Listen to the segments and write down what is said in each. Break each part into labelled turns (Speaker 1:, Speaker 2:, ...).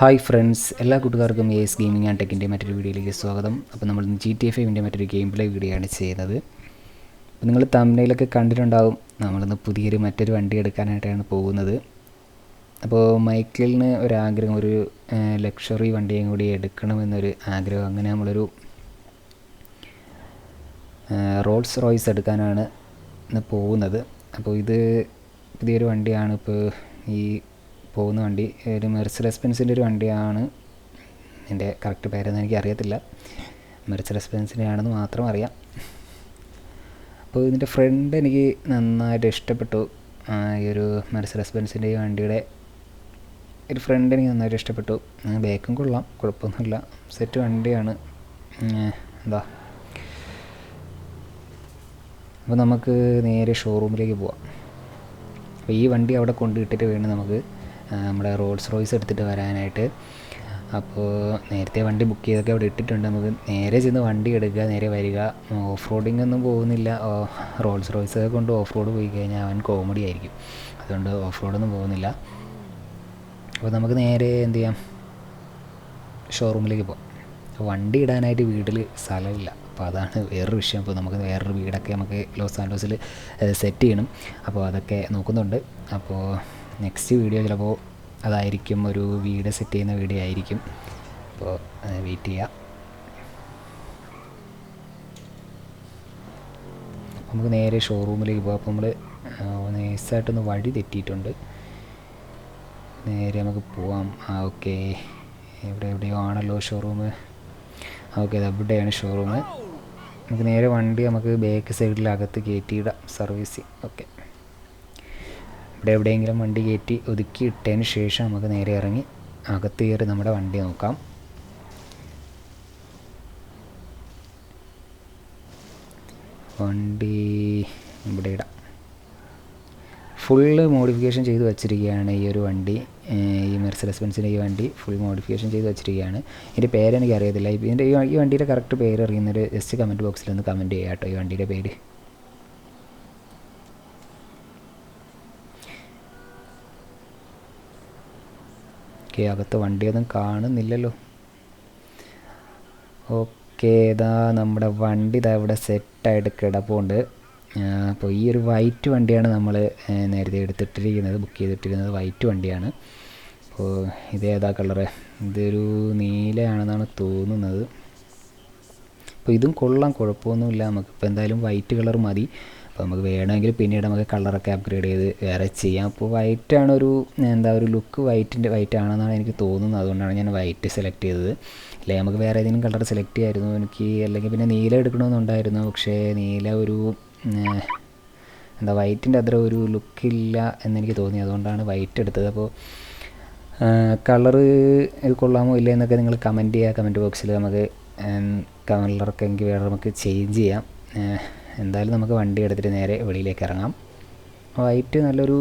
Speaker 1: Hi friends എല്ലാ കൂട്ടുകാർക്കും S gaming and ടെക്കിന്റെ മറ്റൊരു വീഡിയോയിലേക്ക് സ്വാഗതം. അപ്പോൾ നമ്മൾ ജി ടി എഫ് ഐവിന്റെ മറ്റൊരു ഗെയിം പ്ലേ വീഡിയോ ആണ് ചെയ്യുന്നത്. അപ്പോൾ നിങ്ങൾ തമിഴിലൊക്കെ കണ്ടിട്ടുണ്ടാവും. നമ്മളിന്ന് പുതിയൊരു മറ്റൊരു വണ്ടി എടുക്കാനായിട്ടാണ് പോകുന്നത്. അപ്പോൾ മൈക്കിളിന് ഒരു ആഗ്രഹം ഒരു ലക്ഷറി വണ്ടിയും കൂടി എടുക്കണമെന്നൊരു ആഗ്രഹം. അങ്ങനെ നമ്മളൊരു റോൾസ് റോയ്സ് എടുക്കാനാണ് ഇന്ന് പോകുന്നത്. അപ്പോൾ ഇത് പുതിയൊരു വണ്ടിയാണ്. ഇപ്പോൾ ഈ പോകുന്ന വണ്ടി ഒരു മെർസിഡസ് ബെൻസിന്റെ ഒരു വണ്ടിയാണ് എന്റെ കറക്റ്റ് പേരൊന്നും എനിക്ക് അറിയത്തില്ല മെർസിഡസ് ബെൻസിന്റെ ആണെന്ന് മാത്രം അറിയാം. അപ്പോൾ ഇതിന്റെ ഫ്രണ്ട് എനിക്ക് നന്നായിട്ട് ഇഷ്ടപ്പെട്ടു. ഈ ഒരു മെർസിഡസ് ബെൻസിന്റെ ഈ വണ്ടിയുടെ ഒരു ഫ്രണ്ട് എനിക്ക് നന്നായിട്ട് ഇഷ്ടപ്പെട്ടു. ബേക്കും കൊള്ളാം കുഴപ്പമൊന്നുമില്ല. സെറ്റ് വണ്ടിയാണ്. എന്താ? അപ്പോൾ നമുക്ക് നേരെ ഷോറൂമിലേക്ക് പോവാം. അപ്പോൾ ഈ വണ്ടി അവിടെ കൊണ്ടിട്ടിട്ട് വേണം നമുക്ക് നമ്മുടെ റോൾസ് റോയ്സ് എടുത്തിട്ട് വരാനായിട്ട്. അപ്പോൾ നേരത്തെ വണ്ടി ബുക്ക് ചെയ്തൊക്കെ അവിടെ ഇട്ടിട്ടുണ്ട്. നമുക്ക് നേരെ ചെന്ന് വണ്ടി എടുക്കുക നേരെ വരിക. ഓഫ് റോഡിംഗ് ഒന്നും പോകുന്നില്ല. റോൾസ് റോയ്സ് കൊണ്ട് ഓഫ് റോഡ് പോയി കഴിഞ്ഞാൽ അവൻ കോമഡി ആയിരിക്കും. അതുകൊണ്ട് ഓഫ് റോഡൊന്നും പോകുന്നില്ല. അപ്പോൾ നമുക്ക് നേരെ എന്ത് ചെയ്യാം? ഷോറൂമിലേക്ക് പോകാം വണ്ടി ഇടാനായിട്ട് വീട്ടിൽ സ്ഥലമില്ല. അപ്പോൾ അതാണ് വേറൊരു വിഷയം. അപ്പോൾ നമുക്ക് വേറൊരു വീടൊക്കെ നമുക്ക് ലോസ് ആൻഡോസിൽ സെറ്റ് ചെയ്യണം. അപ്പോൾ അതൊക്കെ നോക്കുന്നുണ്ട്. അപ്പോൾ നെക്സ്റ്റ് വീഡിയോ ചിലപ്പോൾ അതായിരിക്കും ഒരു വീട് സെറ്റ് ചെയ്യുന്ന വീഡിയോ ആയിരിക്കും. അപ്പോൾ വെയിറ്റ് ചെയ്യാം. നമുക്ക് നേരെ ഷോറൂമിലേക്ക് പോകാം അപ്പോൾ നമ്മൾ നൈസായിട്ടൊന്ന് വഴി തെറ്റിയിട്ടുണ്ട്. നേരെ നമുക്ക് പോവാം. ആ ഓക്കെ എവിടെ എവിടെയോ ആണല്ലോ ഷോറൂം ഓക്കെ അത് എവിടെയാണ് ഷോറൂം നമുക്ക് നേരെ വണ്ടി നമുക്ക് ബാക്ക് സൈഡിൽ അകത്ത് കയറ്റിയിടാം സർവീസിങ് ഓക്കെ ഇവിടെ എവിടെയെങ്കിലും വണ്ടി കയറ്റി ഒതുക്കി ഇട്ടതിന് ശേഷം നമുക്ക് നേരെ ഇറങ്ങി അകത്ത് കയറി നമ്മുടെ വണ്ടി നോക്കാം. വണ്ടി ഇവിടെ ഇടാം. ഫുള്ള് മോഡിഫിക്കേഷൻ ചെയ്ത് വച്ചിരിക്കുകയാണ് ഈ ഒരു വണ്ടി. ഈ മെർസഡസ് ബെൻസിന്റെ ഈ വണ്ടി ഫുൾ മോഡിഫിക്കേഷൻ ചെയ്ത് വച്ചിരിക്കുകയാണ്. ഇതിന്റെ പേരെനിക്ക് അറിയത്തില്ല ഇതിന്റെ ഈ വണ്ടിയുടെ കറക്റ്റ് പേര് അറിയുന്നൊരു ജസ്റ്റ് കമന്റ് ബോക്സിൽ ഒന്ന് കമന്റ് ചെയ്യാം കേട്ടോ ഈ വണ്ടിയുടെ പേര്. ഓക്കെ അകത്ത് വണ്ടിയൊന്നും കാണുന്നില്ലല്ലോ. ഓക്കെ ഇതാ നമ്മുടെ വണ്ടി ഇതാ ഇവിടെ സെറ്റായിട്ട് കിടപ്പുണ്ട്. അപ്പോൾ ഈ ഒരു വൈറ്റ് വണ്ടിയാണ് നമ്മൾ നേരത്തെ എടുത്തിട്ടിരിക്കുന്നത് ബുക്ക് ചെയ്തിട്ടിരിക്കുന്നത് വൈറ്റ് വണ്ടിയാണ്. അപ്പോൾ ഇതേതാ കളറ് ഇതൊരു നീലയാണെന്നാണ് തോന്നുന്നത്. അപ്പോൾ ഇതും കൊള്ളാം കുഴപ്പമൊന്നുമില്ല. നമുക്കിപ്പോൾ എന്തായാലും വൈറ്റ് കളർ മതി. അപ്പോൾ നമുക്ക് വേണമെങ്കിൽ പിന്നീട് നമുക്ക് കളറൊക്കെ അപ്ഗ്രേഡ് ചെയ്ത് വേറെ ചെയ്യാം. അപ്പോൾ വൈറ്റാണ് ഒരു എന്താ ഒരു ലുക്ക് വൈറ്റിന്റെ വൈറ്റ് ആണെന്നാണ് എനിക്ക് തോന്നുന്നത്. അതുകൊണ്ടാണ് ഞാൻ വൈറ്റ് സെലക്ട് ചെയ്തത്. അല്ലെങ്കിൽ നമുക്ക് വേറെ ഏതെങ്കിലും കളർ സെലക്ട് ചെയ്യായിരുന്നു. എനിക്ക് അല്ലെങ്കിൽ പിന്നെ നീല എടുക്കണമെന്നുണ്ടായിരുന്നു. പക്ഷേ നീല ഒരു എന്താ വൈറ്റിന്റെ അത്ര ഒരു ലുക്കില്ല എന്നെനിക്ക് തോന്നി. അതുകൊണ്ടാണ് വൈറ്റ് എടുത്തത്. അപ്പോൾ കളറ് കൊള്ളാമോ ഇല്ല എന്നൊക്കെ നിങ്ങൾ കമന്റ് ചെയ്യുക. കമന്റ് ബോക്സിൽ നമുക്ക് കളറൊക്കെ എനിക്ക് വേറെ നമുക്ക് ചേഞ്ച് ചെയ്യാം. എന്തായാലും നമുക്ക് വണ്ടി എടുത്തിട്ട് നേരെ വെളിയിലേക്ക് ഇറങ്ങാം. വൈറ്റ് നല്ലൊരു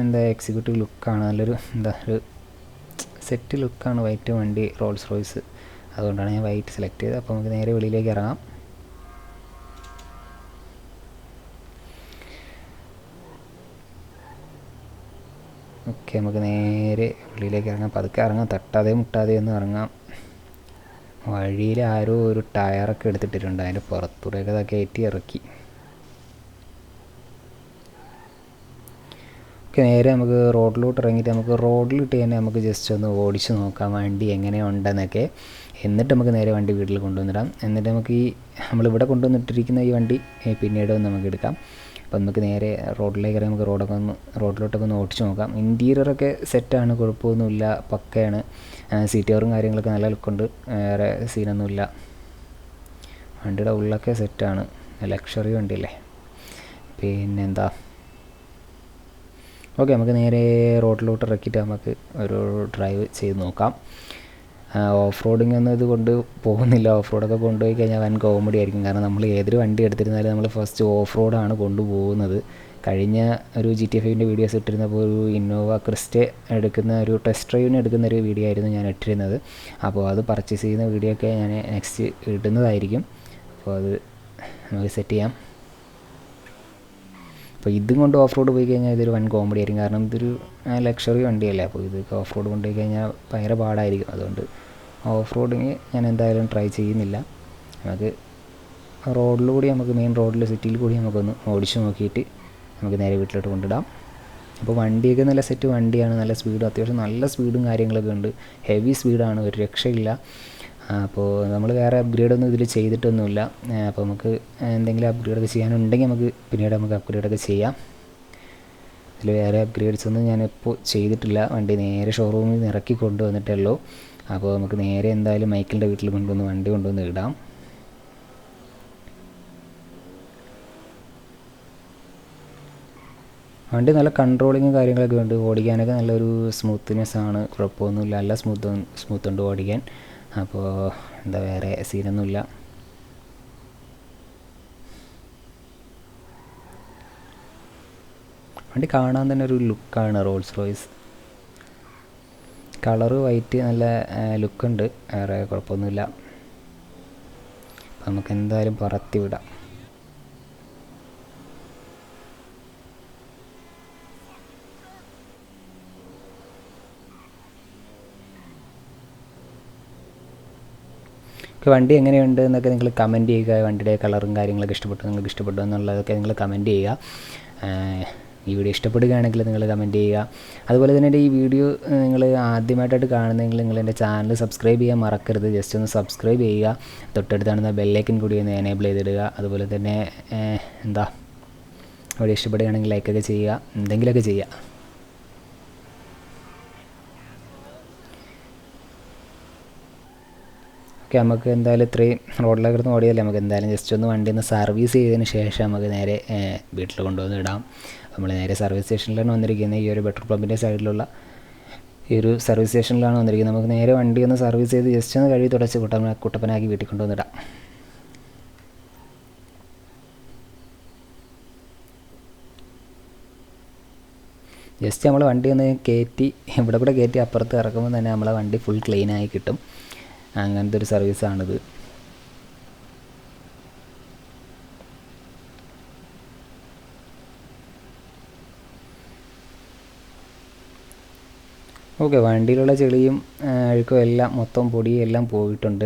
Speaker 1: എന്താ എക്സിക്യൂട്ടീവ് ലുക്കാണ് നല്ലൊരു എന്താ ഒരു സെറ്റ് ലുക്കാണ് വൈറ്റ് വണ്ടി റോൾസ് റോയ്സ് അതുകൊണ്ടാണ് ഞാൻ വൈറ്റ് സെലക്ട് ചെയ്തത്. അപ്പോൾ നമുക്ക് നേരെ വെളിയിലേക്ക് ഇറങ്ങാം. ഓക്കെ നമുക്ക് നേരെ ഉള്ളിലേക്ക് ഇറങ്ങാം. പതുക്കെ ഇറങ്ങാം. തട്ടാതെ മുട്ടാതെ ഒന്ന് ഇറങ്ങാം. വഴിയിൽ ആരോ ഒരു ടയറൊക്കെ എടുത്തിട്ടിട്ടുണ്ട്. അതിന്റെ പുറത്തൂടെയൊക്കെ കയറ്റി ഇറക്കി. നേരെ നമുക്ക് റോഡിലോട്ട് ഇറങ്ങിയിട്ട് നമുക്ക് റോഡിലിട്ട് തന്നെ നമുക്ക് ജസ്റ്റ് ഒന്ന് ഓടിച്ച് നോക്കാം വണ്ടി എങ്ങനെയുണ്ടെന്നൊക്കെ എന്നിട്ട് നമുക്ക് നേരെ വണ്ടി വീട്ടിൽ കൊണ്ടുവന്നിടാം. എന്നിട്ട് നമുക്ക് ഈ നമ്മളിവിടെ കൊണ്ടുവന്നിട്ടിരിക്കുന്ന ഈ വണ്ടി പിന്നീട് നമുക്ക് എടുക്കാം. അപ്പോൾ നമുക്ക് നേരെ റോഡിലേക്ക് ഇറങ്ങി നമുക്ക് റോഡൊക്കെ ഒന്ന് റോഡിലോട്ടൊക്കെ ഒന്ന് ഓടിച്ച് നോക്കാം. ഇന്റീരിയറൊക്കെ സെറ്റാണ് കുഴപ്പമൊന്നുമില്ല പക്കയാണ്. സീറ്റ് കവറും കാര്യങ്ങളൊക്കെ നല്ല ലുക്കുണ്ട് വേറെ സീനൊന്നുമില്ല വണ്ടിയുടെ ഉള്ളൊക്കെ സെറ്റാണ് ലക്ഷറി വണ്ടിയല്ലേ? പിന്നെന്താ? ഓക്കെ നമുക്ക് നേരെ റോഡിലോട്ട് ഇറക്കിയിട്ട് നമുക്ക് ഒരു ഡ്രൈവ് ചെയ്ത് നോക്കാം. ഓഫ് റോഡിങ് ഒന്നും ഇത് കൊണ്ട് പോകുന്നില്ല. ഓഫ് റോഡൊക്കെ കൊണ്ടുപോയി കഴിഞ്ഞാൽ വൻ കോമഡി ആയിരിക്കും. കാരണം നമ്മൾ ഏതൊരു വണ്ടി എടുത്തിരുന്നാലും നമ്മൾ ഫസ്റ്റ് ഓഫ് റോഡാണ് കൊണ്ടുപോകുന്നത്. കഴിഞ്ഞ ഒരു ജി ടി എഫിന്റെ വീഡിയോസ് ഇട്ടിരുന്നപ്പോൾ ഒരു ഇന്നോവ ക്രിസ്റ്റ എടുക്കുന്ന ഒരു ടെസ്റ്റ് ഡ്രൈവിന് എടുക്കുന്ന ഒരു വീഡിയോ ആയിരുന്നു ഞാൻ ഇട്ടിരുന്നത്. അപ്പോൾ അത് പർച്ചേസ് ചെയ്യുന്ന വീഡിയോ ഒക്കെ ഞാൻ നെക്സ്റ്റ് ഇടുന്നതായിരിക്കും. അപ്പോൾ അത് നമുക്ക് സെറ്റ് ചെയ്യാം. അപ്പോൾ ഇതും കൊണ്ട് ഓഫ് റോഡ് പോയി കഴിഞ്ഞാൽ ഇതൊരു വൻ കോമഡി ആയിരിക്കും. കാരണം ഇതൊരു ലക്ഷറി വണ്ടിയല്ലേ? അപ്പോൾ ഇത് ഓഫ് റോഡ് കൊണ്ടുപോയി കഴിഞ്ഞാൽ ഭയങ്കര പാടായിരിക്കും. അതുകൊണ്ട് ഓഫ് റോഡിങ് ഞാൻ എന്തായാലും ട്രൈ ചെയ്യുന്നില്ല. നമുക്ക് റോഡിലൂടെ നമുക്ക് മെയിൻ റോഡിൽ സിറ്റിയിൽ കൂടി നമുക്കൊന്ന് ഓടിച്ചു നോക്കിയിട്ട് നമുക്ക് നേരെ വീട്ടിലോട്ട് കൊണ്ടിടാം അപ്പോൾ വണ്ടിയൊക്കെ നല്ല സെറ്റ് വണ്ടിയാണ്. നല്ല സ്പീഡും അത്യാവശ്യം നല്ല സ്പീഡും കാര്യങ്ങളൊക്കെ ഉണ്ട്. ഹെവി സ്പീഡാണ് ഒരു രക്ഷയില്ല. അപ്പോൾ നമ്മൾ വേറെ അപ്ഗ്രേഡൊന്നും ഇതിൽ ചെയ്തിട്ടൊന്നുമില്ല. അപ്പോൾ നമുക്ക് എന്തെങ്കിലും അപ്ഗ്രേഡൊക്കെ ചെയ്യാനുണ്ടെങ്കിൽ നമുക്ക് പിന്നീട് നമുക്ക് അപ്ഗ്രേഡൊക്കെ ചെയ്യാം. ഇതിൽ വേറെ അപ്ഗ്രേഡ്സ് ഒന്നും ഞാനിപ്പോൾ ചെയ്തിട്ടില്ല. വണ്ടി നേരെ ഷോറൂമിൽ നിന്ന് ഇറക്കി കൊണ്ടുവന്നിട്ടേ ഉള്ളൂ അപ്പോൾ നമുക്ക് നേരെ എന്തായാലും മൈക്കിളിന്റെ വീട്ടിൽ കൊണ്ടുവന്ന് വണ്ടി കൊണ്ടുവന്ന് ഇടാം. വണ്ടി നല്ല കൺട്രോളിങ്ങും കാര്യങ്ങളൊക്കെ ഉണ്ട്. ഓടിക്കാനൊക്കെ നല്ലൊരു സ്മൂത്ത്നെസ് ആണ്. കുഴപ്പമൊന്നുമില്ല. നല്ല സ്മൂത്ത് സ്മൂത്ത് ഉണ്ട് ഓടിക്കാൻ. അപ്പോൾ എന്താ വേറെ സീനൊന്നുമില്ല. വണ്ടി കാണാൻ തന്നെ ഒരു ലുക്കാണ് റോൾസ് റോയ്സ് കളറ് വൈറ്റ് നല്ല ലുക്കുണ്ട്. വേറെ കുഴപ്പമൊന്നുമില്ല. നമുക്ക് എന്തായാലും പറത്തി വിടാം. വണ്ടി എങ്ങനെയുണ്ട് എന്നൊക്കെ നിങ്ങൾ കമന്റ് ചെയ്യുക. വണ്ടിയുടെ കളറും കാര്യങ്ങളൊക്കെ ഇഷ്ടപ്പെട്ടു നിങ്ങൾക്ക് ഇഷ്ടപ്പെട്ടു എന്നുള്ളതൊക്കെ നിങ്ങൾ കമന്റ് ചെയ്യുക. ഈ വീഡിയോ ഇഷ്ടപ്പെടുകയാണെങ്കിൽ നിങ്ങൾ കമന്റ് ചെയ്യുക. അതുപോലെ തന്നെ ഈ വീഡിയോ നിങ്ങൾ ആദ്യമായിട്ടായിട്ട് കാണുന്നെങ്കിൽ നിങ്ങൾ എന്റെ ചാനൽ സബ്സ്ക്രൈബ് ചെയ്യാൻ മറക്കരുത്. ജസ്റ്റ് ഒന്ന് സബ്സ്ക്രൈബ് ചെയ്യുക. തൊട്ടടുത്താണെന്ന ബെല്ലൈക്കൻ കൂടി ഒന്ന് എനേബിൾ ചെയ്തിടുക. അതുപോലെ തന്നെ എന്താ വീഡിയോ ഇഷ്ടപ്പെടുകയാണെങ്കിൽ ലൈക്കൊക്കെ ചെയ്യുക. എന്തെങ്കിലുമൊക്കെ ചെയ്യുക. ഓക്കെ നമുക്ക് എന്തായാലും ഇത്രയും റോഡിലൊക്കെ കിടന്ന് ഓടിയല്ലേ നമുക്ക് എന്തായാലും ജസ്റ്റ് ഒന്ന് വണ്ടി ഒന്ന് സർവീസ് ചെയ്തതിന് ശേഷം നമുക്ക് നേരെ വീട്ടിൽ കൊണ്ടുവന്ന് ഇടാം. നമ്മൾ നേരെ സർവീസ് സ്റ്റേഷനിലാണ് വന്നിരിക്കുന്നത്. ഈ ഒരു പെട്രോൾ പമ്പിന്റെ സൈഡിലുള്ള ഈ ഒരു സർവീസ് സ്റ്റേഷനിലാണ് വന്നിരിക്കുന്നത്. നമുക്ക് നേരെ വണ്ടി ഒന്ന് സർവീസ് ചെയ്ത് ജസ്റ്റ് ഒന്ന് കഴുകി തുടച്ച് കുട്ടപ്പന കുട്ടപ്പനാക്കി വീട്ടിൽ കൊണ്ടുവന്നിടാം ജസ്റ്റ് നമ്മൾ വണ്ടി ഒന്ന് കയറ്റി ഇവിടെ കൂടെ കയറ്റി അപ്പുറത്ത് ഇറക്കുമ്പോൾ തന്നെ നമ്മളെ വണ്ടി ഫുൾ ക്ലീനായി കിട്ടും. അങ്ങനത്തെ ഒരു സർവീസാണിത്. ഓക്കെ വണ്ടിയിലുള്ള ചെളിയും അഴുക്കും എല്ലാം മൊത്തം പൊടിയും എല്ലാം പോയിട്ടുണ്ട്.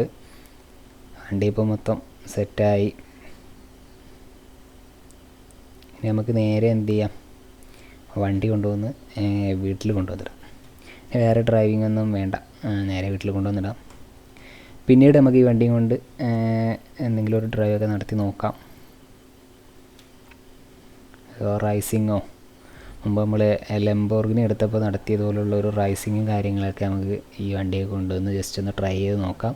Speaker 1: വണ്ടി ഇപ്പോൾ മൊത്തം സെറ്റായി. ഇനി നമുക്ക് നേരെ എന്ത് ചെയ്യാം? വണ്ടി കൊണ്ടുവന്ന് വീട്ടിൽ കൊണ്ടുവന്നിടാം. വേറെ ഡ്രൈവിംഗ് ഒന്നും വേണ്ട. നേരെ വീട്ടിൽ കൊണ്ടുവന്നിടാം. പിന്നീട് നമുക്ക് ഈ വണ്ടിയും കൊണ്ട് എന്തെങ്കിലും ഒരു ഡ്രൈവ് ഒക്കെ നടത്തി നോക്കാം. റൈസിങ്ങോ മുമ്പ് നമ്മൾ ലെംബോർഗിനി എടുത്തപ്പോൾ നടത്തിയതുപോലുള്ള ഒരു റൈസിങ്ങും കാര്യങ്ങളൊക്കെ നമുക്ക് ഈ വണ്ടിയെ കൊണ്ടുവന്ന് ജസ്റ്റ് ഒന്ന് ട്രൈ ചെയ്ത് നോക്കാം.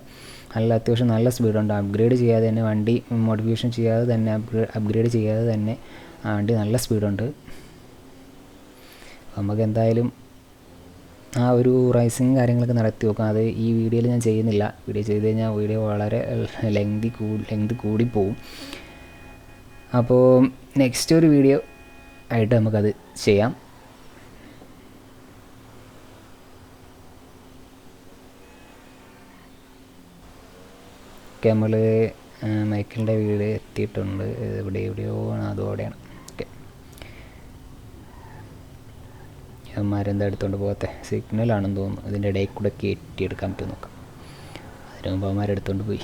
Speaker 1: നല്ല അത്യാവശ്യം നല്ല സ്പീഡുണ്ട് അപ്ഗ്രേഡ് ചെയ്യാതെ തന്നെ വണ്ടി മോഡിഫിക്കേഷൻ ചെയ്യാതെ തന്നെ അപ്ഗ്രേഡ് ചെയ്യാതെ തന്നെ ആ വണ്ടി നല്ല സ്പീഡുണ്ട് നമുക്ക് എന്തായാലും ആ ഒരു റൈസിങ് കാര്യങ്ങളൊക്കെ നടത്തി നോക്കാം. അത് ഈ വീഡിയോയിൽ ഞാൻ ചെയ്യുന്നില്ല. വീഡിയോ ചെയ്ത് കഴിഞ്ഞാൽ വീഡിയോ വളരെ ലെങ്തി കൂടി ലെങ്ത് കൂടിപ്പോവും അപ്പോൾ നെക്സ്റ്റ് ഒരു വീഡിയോ ആയിട്ട് നമുക്കത് ചെയ്യാം. ഓക്കെ നമ്മൾ മൈക്കിളിന്റെ വീട് എത്തിയിട്ടുണ്ട്. ഇവിടെ എവിടെയോ ആണ്. അതോടെയാണ്. ഓക്കെ അമ്മമാരെന്താ എടുത്തുകൊണ്ട് പോകത്തെ സിഗ്നലാണെന്ന് തോന്നുന്നു. ഇതിന്റെ ഇടയിൽ കൂടെ കയറ്റിയെടുക്കാൻ പറ്റും നോക്കാം. അതിന് മുമ്പ് അമ്മമാരെടുത്തുകൊണ്ട് പോയി.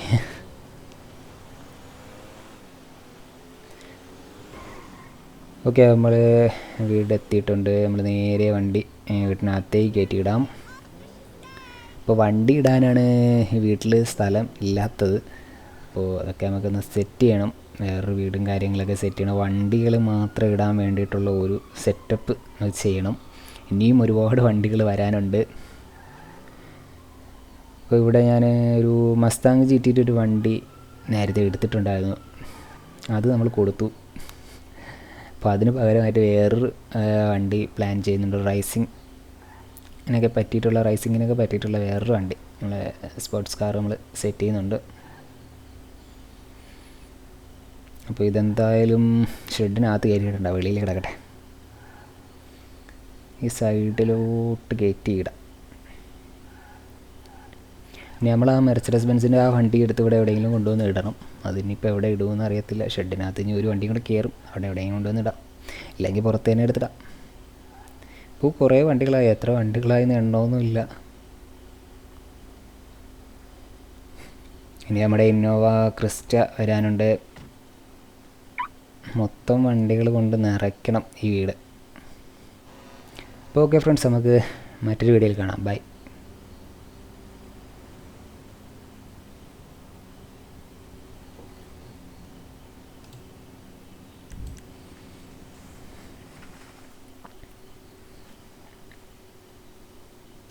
Speaker 1: ഓക്കെ നമ്മൾ വീടെത്തിയിട്ടുണ്ട്. നമ്മൾ നേരെ വണ്ടി വീട്ടിനകത്തേക്ക് കയറ്റിയിടാം. ഇപ്പോൾ വണ്ടി ഇടാനാണ് വീട്ടിൽ സ്ഥലം ഇല്ലാത്തത്. അപ്പോൾ അതൊക്കെ നമുക്കൊന്ന് സെറ്റ് ചെയ്യണം. വേറൊരു വീടും കാര്യങ്ങളൊക്കെ സെറ്റ് ചെയ്യണം. വണ്ടികൾ മാത്രം ഇടാൻ വേണ്ടിയിട്ടുള്ള ഒരു സെറ്റപ്പ് ചെയ്യണം. ഇനിയും ഒരുപാട് വണ്ടികൾ വരാനുണ്ട്. അപ്പോൾ ഇവിടെ ഞാൻ ഒരു മസ്താങ് ചീറ്റിയിട്ട് ഒരു വണ്ടി നേരത്തെ എടുത്തിട്ടുണ്ടായിരുന്നു. അത് നമ്മൾ കൊടുത്തു. അപ്പോൾ അതിന് പകരമായിട്ട് വേറൊരു വണ്ടി പ്ലാൻ ചെയ്യുന്നുണ്ട്. റൈസിങ് ഇതിനൊക്കെ പറ്റിയിട്ടുള്ള റൈസിങ്ങിനൊക്കെ പറ്റിയിട്ടുള്ള വേറൊരു വണ്ടി നമ്മൾ സ്പോർട്സ് കാർ നമ്മൾ സെറ്റ് ചെയ്യുന്നുണ്ട്. അപ്പോൾ ഇതെന്തായാലും ഷെഡിനകത്ത് കയറിയിട്ടുണ്ടാവും വെളിയിൽ കിടക്കട്ടെ. ഈ സൈഡിലോട്ട് കയറ്റി ഇടാം. ഇനി നമ്മൾ ആ മെർച്ചഡസ് ബെൻസിന്റെ ആ വണ്ടി എടുത്ത് ഇവിടെ എവിടെയെങ്കിലും കൊണ്ടുവന്ന് ഇടണം. അതിനിപ്പോൾ എവിടെ ഇടുമെന്ന് അറിയത്തില്ല. ഷെഡിനകത്ത് ഇനി ഒരു വണ്ടി കൂടെ കയറും അവിടെ എവിടെയെങ്കിലും കൊണ്ടുവന്ന് ഇടാം. ഇല്ലെങ്കിൽ പുറത്ത് തന്നെ എടുത്തിടാം. ഇപ്പോൾ കുറേ വണ്ടികളായി. എത്ര വണ്ടികളായി എണ്ണമൊന്നുമില്ല ഇനി നമ്മുടെ ഇന്നോവ ക്രിസ്റ്റ വരാനുണ്ട്. മൊത്തം വണ്ടികൾ കൊണ്ട് നിറയ്ക്കണം ഈ വീട്. അപ്പോൾ ഓക്കെ ഫ്രണ്ട്സ് നമുക്ക് മറ്റൊരു വീഡിയോയിൽ കാണാം. ബൈ.